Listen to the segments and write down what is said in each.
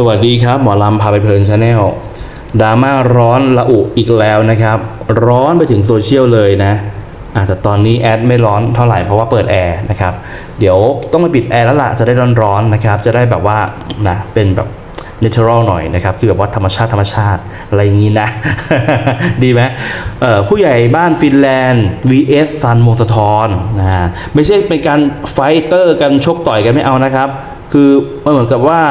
สวัสดีครับ หมอลำพาไปเพลินชาแนลดราม่าร้อนระอุอีกแล้วนะครับ ร้อนไปถึงโซเชียลเลยนะอาจจะตอนนี้แอดไม่ร้อนเท่าไหร่เพราะว่าเปิดแอร์นะครับ เดี๋ยวต้องไปปิดแอร์แล้วล่ะจะได้ร้อนๆนะครับ จะได้แบบว่านะเป็นแบบ natural หน่อยนะครับ คือแบบว่าธรรมชาติธรรมชาติอะไรอย่างนี้นะ ดีไหมผู้ใหญ่บ้านฟินแลนด์ vs ซันวงศธรนะไม่ใช่เป็นการไฟเตอร์กันชกต่อยกันไม่เอานะครับ คือมันเหมือนกับว่า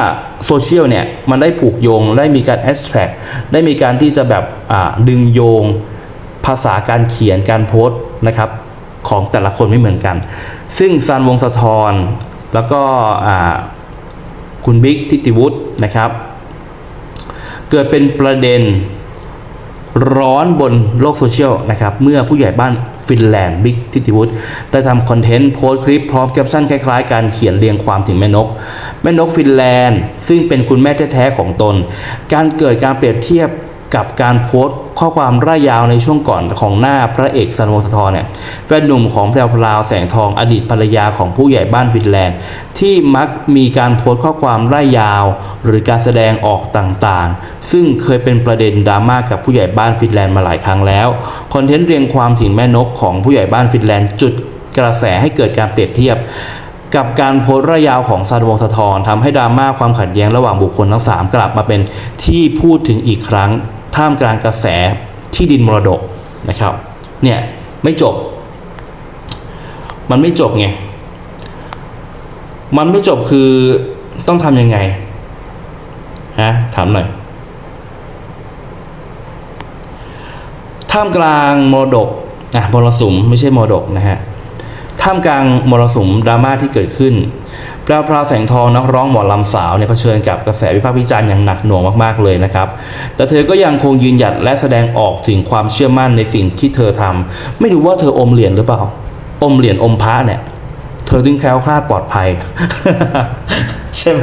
โซเชียลเนี่ยมันได้ผูกโยง ได้มีการ extract ได้มีการที่จะแบบดึงโยงภาษาการเขียนการโพสต์นะครับของแต่ละคนไม่เหมือนกัน ซึ่งซันวงศธรแล้วก็คุณบิ๊กทิติวุฒินะครับ เกิดเป็นประเด็น ร้อนบนโลกโซเชียลนะครับเมื่อผู้ใหญ่บ้านฟินแลนด์บิ๊กทิติวุฒิได้ทำคอนเทนต์โพสต์คลิปพร้อมแคปชั่นคล้ายๆ การเขียนเรียงความถึงแม่นก แม่นกฟินแลนด์ ซึ่งเป็นคุณแม่แท้ๆของตน การเกิดการเปรียบเทียบ กับการโพสต์ข้อความร่ายยาวในช่วงก่อนของหน้าพระเอกซันวงศ์สะทรเนี่ยแฟนหนุ่มของแพรวพราวแสงทองอดีตภรรยาของผู้ใหญ่บ้านฟินแลนด์ ที่มักมีการโพสต์ข้อความร่ายยาว หรือการแสดงออกต่างๆ ซึ่งเคยเป็นประเด็นดราม่ากับผู้ใหญ่บ้านฟินแลนด์มาหลายครั้งแล้วคอนเทนต์เรียงความถึงแม่นกของผู้ใหญ่บ้านฟินแลนด์จุดกระแสให้เกิดการเปรียบเทียบกับการโพสต์ระยาวของซานวงศ์สะทอนทำให้ดราม่าความขัดแย้งระหว่างบุคคลทั้งสามกลับมาเป็นที่พูดถึงอีกครั้ง ท่ามกลางกระแสที่ดินมรดกนะครับเนี่ยไม่จบ มันไม่จบไง มันไม่จบคือต้องทำยังไงฮะถามหน่อยท่ามกลางมรดกอะมรสุมไม่ใช่มรดกนะฮะท่ามกลางมรสุมดราม่าที่เกิดขึ้น แพรวพราแสงทองนักร้องหมอลำสาวเนี่ยเผชิญกับกระแสวิพากษ์วิจารณ์อย่างหนักหน่วงมากๆเลยนะครับ แต่เธอก็ยังคงยืนหยัดและแสดงออกถึงความเชื่อมั่นในสิ่งที่เธอทำไม่รู้ว่าเธออมเหรียญหรือเปล่า อมเหรียญอมพระเนี่ยเธอถึงแคล้วคลาดปลอดภัย ใช่ไหม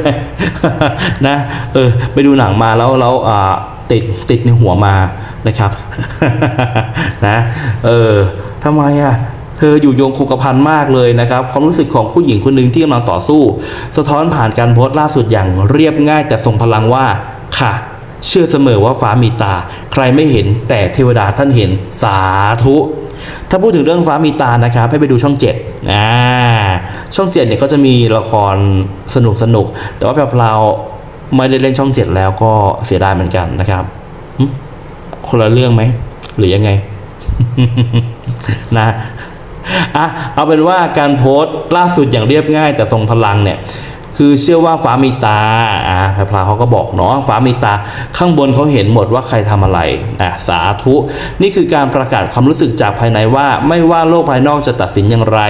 นะเออไปดูหนังมาแล้วแล้วอ่าติดติดในหัวมานะครับนะเออทำไมอะ เธออยู่โยงคงกระพันมากเลยนะครับ ความรู้สึกของผู้หญิงคนหนึ่งที่กำลังต่อสู้ สะท้อนผ่านการโพสต์ล่าสุดอย่างเรียบง่ายแต่ทรงพลังว่าค่ะ เชื่อเสมอว่าฟ้ามีตา ใครไม่เห็นแต่เทวดาท่านเห็นสาธุ ถ้าพูดถึงเรื่องฟ้ามีตานะครับให้ไปดูช่อง7อ่าช่อง7เนี่ยก็จะมีละครสนุกสนุกแต่ว่าแพรวๆไม่ได้เล่นช่อง 7 แล้วก็เสียดายเหมือนกันนะครับคนละเรื่องไหมหรือยังไงนะ อะเอาเป็นว่าการโพสต์ล่าสุดอย่างเรียบง่ายแต่ทรงพลังเนี่ยคือเชื่อว่าฟ้ามีตา อ่าพรพลาเขาก็บอกเนาะฟ้ามีตา ข้างบนเขาเห็นหมดว่าใครทำอะไร อะสาธุ นี่คือการประกาศความรู้สึกจากภายในว่า ไม่ว่าโลกภายนอกจะตัดสินอย่างไร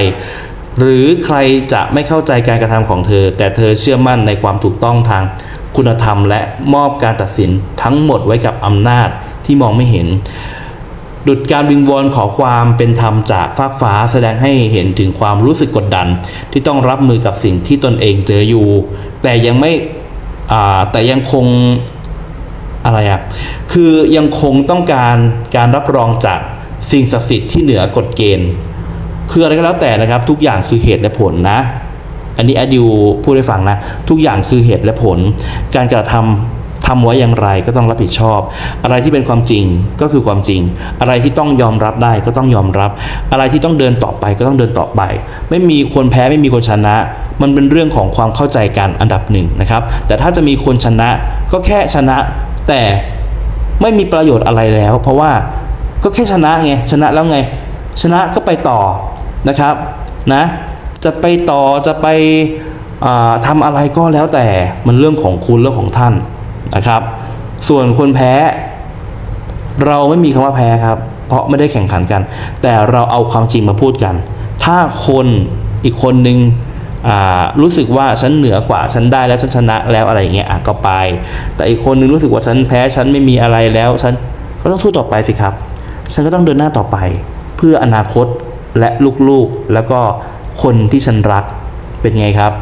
หรือใครจะไม่เข้าใจการกระทำของเธอ แต่เธอเชื่อมั่นในความถูกต้องทางคุณธรรม และมอบการตัดสินทั้งหมดไว้กับอำนาจที่มองไม่เห็น ดุดการวิงวอนขอความเป็นธรรมจากฟากฟ้าแสดงให้เห็นถึงความรู้สึกกดดัน ที่ต้องรับมือกับสิ่งที่ตนเองเจออยู่ แต่ยังไม่แต่ยังคงอะไรอะคือยังคงต้องการการรับรองจากสิ่งศักดิ์สิทธิ์ที่เหนือกฎเกณฑ์คืออะไรก็แล้วแต่นะครับ ทุกอย่างคือเหตุและผลนะ อันนี้อดิวพูดให้ฟังนะ ทุกอย่างคือเหตุและผล การกระทำ ทำไว้อย่างไรก็ต้องรับผิดชอบ อะไรที่เป็นความจริงก็คือความจริง อะไรที่ต้องยอมรับได้ก็ต้องยอมรับ อะไรที่ต้องเดินต่อไปก็ต้องเดินต่อไป ไม่มีคนแพ้ไม่มีคนชนะ มันเป็นเรื่องของความเข้าใจกันอันดับหนึ่งนะครับ แต่ถ้าจะมีคนชนะก็แค่ชนะ แต่ไม่มีประโยชน์อะไรแล้ว เพราะว่าก็แค่ชนะไงชนะแล้วไง ชนะก็ไปต่อนะครับนะจะไปต่อจะไปอ่าทำอะไรก็แล้วแต่มันเรื่องของคุณเรื่องของท่าน นะครับ ส่วนคนแพ้ เราไม่มีคำว่าแพ้ครับ เพราะไม่ได้แข่งขันกัน แต่เราเอาความจริงมาพูดกัน ถ้าคนอีกคนนึงรู้สึกว่าฉันเหนือกว่าฉันได้แล้วฉันชนะแล้วอะไรอย่างเงี้ยอะก็ไป แต่อีกคนนึงรู้สึกว่าฉันแพ้ฉันไม่มีอะไรแล้วฉันก็ต้องสู้ต่อไปสิครับ ฉันก็ต้องเดินหน้าต่อไป เพื่ออนาคตและลูกๆแล้วก็คนที่ฉันรักเป็นไงครับ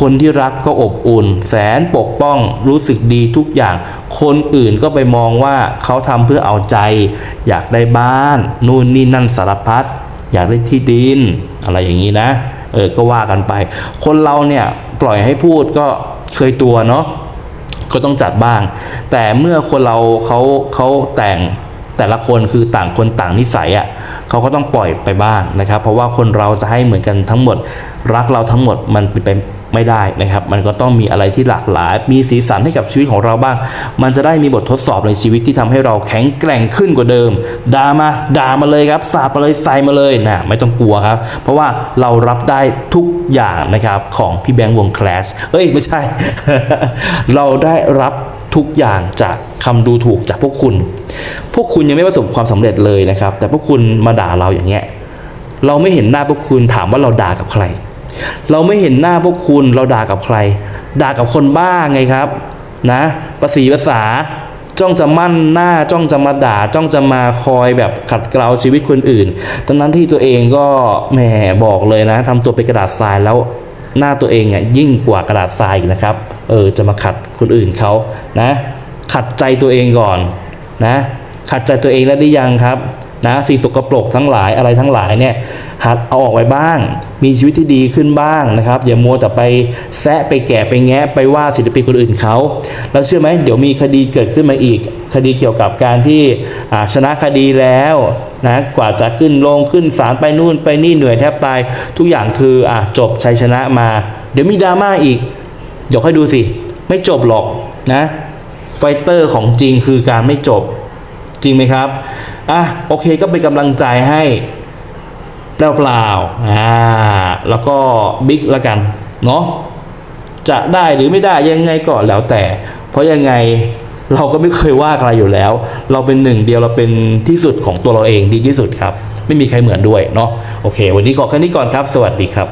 คนที่รักก็อบอุ่น แสนปกป้องรู้สึกดีทุกอย่าง คนอื่นก็ไปมองว่าเขาทำเพื่อเอาใจ อยากได้บ้าน นู่นนี่นั่นสารพัดอยากได้ที่ดิน อะไรอย่างนี้นะ เออ ก็ว่ากันไป คนเราเนี่ยปล่อยให้พูดก็เคยตัวเนาะก็ต้องจัดบ้าง แต่เมื่อคนเราเขาเขาแต่งแต่ละคนคือต่างคนต่างนิสัยอะ่ะเขาก็ต้องปล่อยไปบ้างนะครับ เพราะว่าคนเราจะให้เหมือนกันทั้งหมด รักเราทั้งหมดมันเป็นไป ไม่ได้นะครับ มันก็ต้องมีอะไรที่หลากหลาย มีสีสันให้กับชีวิตของเราบ้าง มันจะได้มีบททดสอบในชีวิตที่ทำให้เราแข็งแกร่งขึ้นกว่าเดิมด่ามาด่ามาเลยครับสาบมาเลยใส่มาเลยนะไม่ต้องกลัวครับ เพราะว่าเรารับได้ทุกอย่างนะครับของพี่แบงค์วงแคลสเอ้ยไม่ใช่ เราได้รับทุกอย่างจากคำดูถูกจากพวกคุณ พวกคุณยังไม่ประสบความสำเร็จเลยนะครับ แต่พวกคุณมาด่าเราอย่างเงี้ย เราไม่เห็นหน้าพวกคุณถามว่าเราด่ากับใคร เราไม่เห็นหน้าพวกคุณเราด่ากับใคร ด่ากับคนบ้าไงครับ นะภาษีภาษาจ้องจะมั่นหน้าจ้องจะมาด่าจ้องจะมาคอยแบบขัดเกลาชีวิตคนอื่นทั้งนั้นที่ตัวเองก็แหมบอกเลยนะทำตัวเป็นกระดาษทรายแล้วหน้าตัวเองอะยิ่งกว่ากระดาษทรายนะครับ เออจะมาขัดคนอื่นเขานะ ขัดใจตัวเองก่อนนะ ขัดใจตัวเองแล้วได้ยังครับ นะสิ่งสกปรกทั้งหลายอะไรทั้งหลายเนี่ยหัดเอาออกไว้บ้าง มีชีวิตที่ดีขึ้นบ้างนะครับอย่ามัวแต่ไปแซะไปแกะไปแงะไปว่าศิลปินคนอื่นเขาแล้วเชื่อไหมเดี๋ยวมีคดีเกิดขึ้นมาอีก คดีเกี่ยวกับการที่ชนะคดีแล้วนะกว่าจะขึ้นลงขึ้นศาลไปนู่นไปนี่เหนื่อยแทบตายทุกอย่างคืออจบชัยชนะมา เดี๋ยวมีดราม่าอีกเดี๋ยวค่อยดูสิ ไม่จบหรอกนะไฟเตอร์ของจริงคือการไม่จบ จริงไหมครับอะโอเคก็เป็นกำลังใจให้เปล่าๆอ่าแล้วก็บิ๊กละกันเนาะจะได้หรือไม่ได้ยังไงก็แล้วแต่ เพราะยังไงเราก็ไม่เคยว่าใครอยู่แล้ว เราเป็นหนึ่งเดียวเราเป็นที่สุดของตัวเราเองดีที่สุดครับ ไม่มีใครเหมือนด้วยเนาะโอเค วันนี้ขอแค่นี้ก่อนครับ สวัสดีครับ